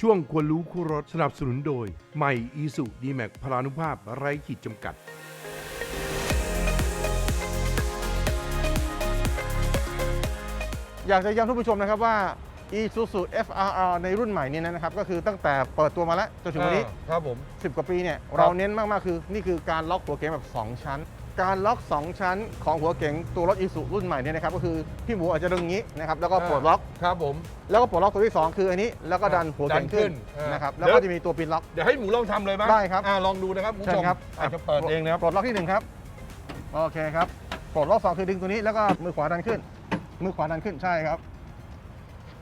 ช่วงควรรู้คู่รถสนับสนุนโดยใหม่อีสุดีแม็กพลานุภาพไร้ขีดจำกัด อยากจะย้ำท่านผู้ชมนะครับว่า Isuzu FRR ในรุ่นใหม่นี้นะครับ ก็คือตั้งแต่เปิดตัวมาแล้วจนถึงวันนี้อ่าครับผม 10 กว่าปีเนี่ย เราเน้นมาก ๆ คือ นี่คือการล็อกหัวเก๋งแบบ 2 ชั้น การล็อก 2 ชั้นของหัวเก๋งตัวรถ Isuzu รุ่นใหม่เนี่ยนะครับก็คือพี่หมูอาจจะดึงอย่างนี้นะครับแล้วก็ปลดล็อก ครับผม แล้วก็ปลดล็อกตัวที่ 2 คืออันนี้แล้วก็ดันหัวเก๋งขึ้นดันขึ้นอ่านนะครับเดี๋แล้ยววก็จะมีตัวปินล็อก เดี๋ยวให้หมูลองทำเลยไหมได้ครับ อ่าลองดูนะครับคุณผู้เชิชญมครับอาจจะเปิดเองนะครับ ปลดล็อกที่หนึ่งครับโอเคครับปลดล็อกสองคือดึงตัวนี้แล้วก็มือขวาดันขึ้น มือขวาดันขึ้นใช่ครับ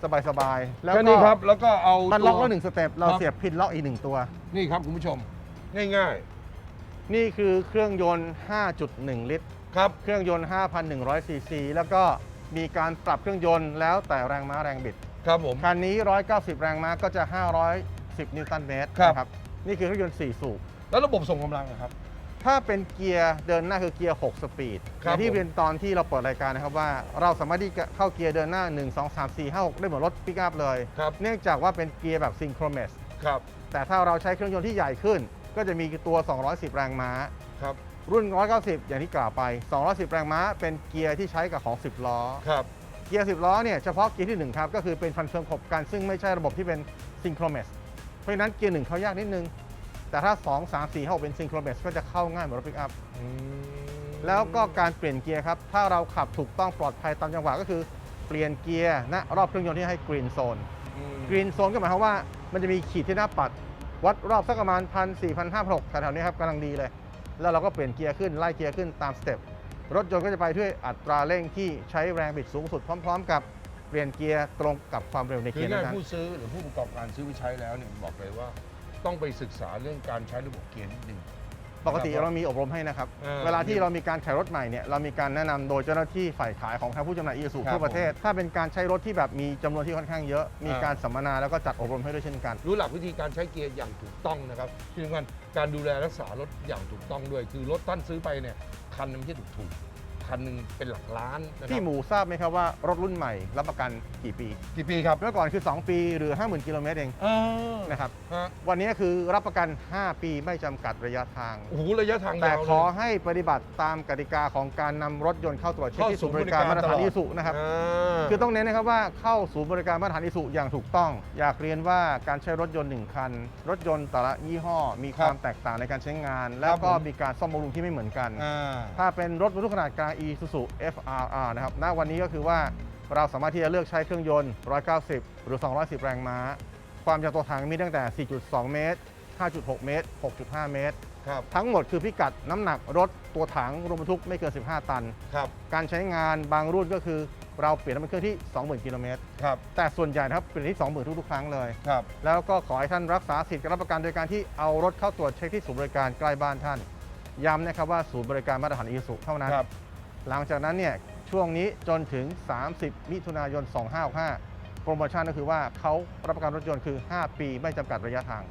สบายสบายๆแล้วแค่ก็นี้ครับ แล้วก็เอามันล็อกตัแล้ววหนึ่งสเต็ปเราครับเสียบพินล็อกอีกหนึ่งตัว นี่ครับคุณผู้ชม ง่าย นี่คือเครื่องยนต์ 5.1 ลิตรๆครับ เครื่องยนต์ 5,100 ซีซี แล้วก็มีการปรับเครื่องยนต์แล้วแต่แรงม้าแรงบิด ครับผม คันนี้ 190 แรงม้าก็จะ 510 นิวตันเมตรครับ นะนี่คือเครื่องยนต์ 4 สูบ แล้วระบบส่งกำลังอะครับ ถ้าเป็นเกียร์เดินหน้าคือเกียร์ 6 สปีดคอรับย่างที่ผม เรียนตอนที่เราเปิดรายการนะครับว่า เราสามารถที่จะเข้าเกียร์เดินหน้า 1 2 3 4 5 6 ได้เหมือนรถปิกอัพเลย ครับ เนื่องจากว่าเป็นเกียร์แบบซิงโครเมส ครับ แต่ถ้าเราใช้เครื่องยนต์ที่ใหญ่ขึ้น ก็จะมีตัว 210 แรงม้า ครับ รุ่น 190 อย่างที่กล่าวไป 210 แรงม้า เป็นเกียร์ที่ใช้กับของ 10 ล้อ ครับ เกียร์ 10 ล้อเนี่ยเฉพาะเกียร์ที่ 1 ครับ ก็คือเป็นฟันเฟืองขบกัน ซึ่งไม่ใช่ระบบที่เป็นซิงโครเมสเพราะฉะนั้นเกียร์ 1 เขายากนิดนึง แต่ถ้า 2 3 4 5เป็นซิงโครเมสก็จะเข้าง่ายเหมือนรถปิกอัพอืมแล้วก็การเปลี่ยนเกียร์ครับ ถ้าเราขับถูกต้องปลอดภัยตามจังหวะก็คือเปลี่ยนเกียร์ณรอบเครื่องยนต์ที่ให้กรีนโซนอืมกรีนโซนก็หมายความว่ามันจะมีขีดที่หน้าปัด วัดรอบสักประมาณพันสี่พันห้าพันหกแถวๆนี้ครับกำลังดีเลย แล้วเราก็เปลี่ยนเกียร์ขึ้นไล่เกียร์ขึ้นตามสเต็ปรถยนต์ก็จะไปด้วยอัตราเร่งที่ใช้แรงบิดสูงสุดพร้อม ๆ กับเปลี่ยนเกียร์ตรงกับความเร็วในคืเกียอร์ง่ายนั้นผู้ซื้อหรือผู้ประกอบการซื้อไปใช้แล้วเนี่ยบอกเลยว่า ต้องไปศึกษาเรื่องการใช้ระบบเกียร์นิดนึง ปกติเรามีอบรมให้นะครับ เออเวลาที่เรามีการขายรถใหม่เนี่ยเรามีการแนะนำโดยเจ้าหน้าที่ฝ่ายขายของทางผู้จำหน่ายอีซูครับทั่วประเทศ ถ้าเป็นการใช้รถที่แบบมีจำนวนที่ค่อนข้างเยอะ มีอ่า การสัมมนาแล้วก็จัดอบรมให้ด้วยเช่นกัน รู้หลักวิธีการใช้เกียร์อย่างถูกต้องนะครับที่สำคัญการดูแลรักษารถอย่างถูกต้องด้วย คือรถท่านซื้อไปเนี่ยคันหนึงไม่ใช่ถูกๆ คันหนึงเป็นหลักล้านนะครับพี่หมูทราบไหมครับว่ารถรุ่นใหม่รับประกันกี่ปีกี่ปีครับเมื่อก่อนคือ 2 ปีหรือ 50,000กิโลเมตรเองเออนะครับฮะวันนี้คือรับประกัน 5 ปีไม่จำกัดระยะทาง โอ้โหระยะทางแต่ยาวเลย ขอให้ปฏิบัติตามกติกาของการนำรถยนต์เข้าตรวจเช็คเข้าที่ศูนย์บริการศูนย์บริการมาตรฐานตลอด อิสุนะครับ อ่า คือต้องเน้นนะครับว่าเข้าศูนย์บริการมาตรฐานอิสุอย่างถูกต้อง อยากเรียนว่าการใช้รถยนต์หนึ่งคัน รถยนต์แต่ละยี่ห้อมีความแตกต่างในการใช้งาน แล้วก็มีการซ่อมบำรุงที่ไม่เหมือนกัน อ่า ถ้าเป็นรถบรรทุกขนาดกลาง Isuzu FRR นะครับณวันนี้ก็คือว่าเราสามารถที่จะเลือกใช้เครื่องยนต์ 190 หรือ 210 แรงม้า ความยาวตัวถังมีตั้งแต่ 4.2 เมตร 5.6 เมตร 6.5 เมตร ครับ ทั้งหมดคือพิกัดน้ำหนักรถตัวถังรวมบรรทุกไม่เกิน 15 ตัน ครับ การใช้งานบางรุ่นก็คือเราเปลี่ยนน้ำมันเครื่องที่ 20,000 กิโลเมตร ครับ แต่ส่วนใหญ่นะครับเปลี่ยนที่ 20,000 ทุกๆ ครั้งเลย ครับ แล้วก็ขอให้ท่านรักษาสิทธิ์การรับประกันโดยการที่เอารถเข้าตรวจเช็คที่ศูนย์บริการใกล้บ้านท่าน ย้ำนะครับว่าศูนย์บริการมาตรฐานอีสุเท่านั้น ครับ หลังจากนั้นเนี่ยช่วงนี้จนถึง 30 มิถุนายน 2565โปรโมชั่นก็คือว่าเขารับประกันรถยนต์คือ 5 ปีไม่จำกัดระยะทาง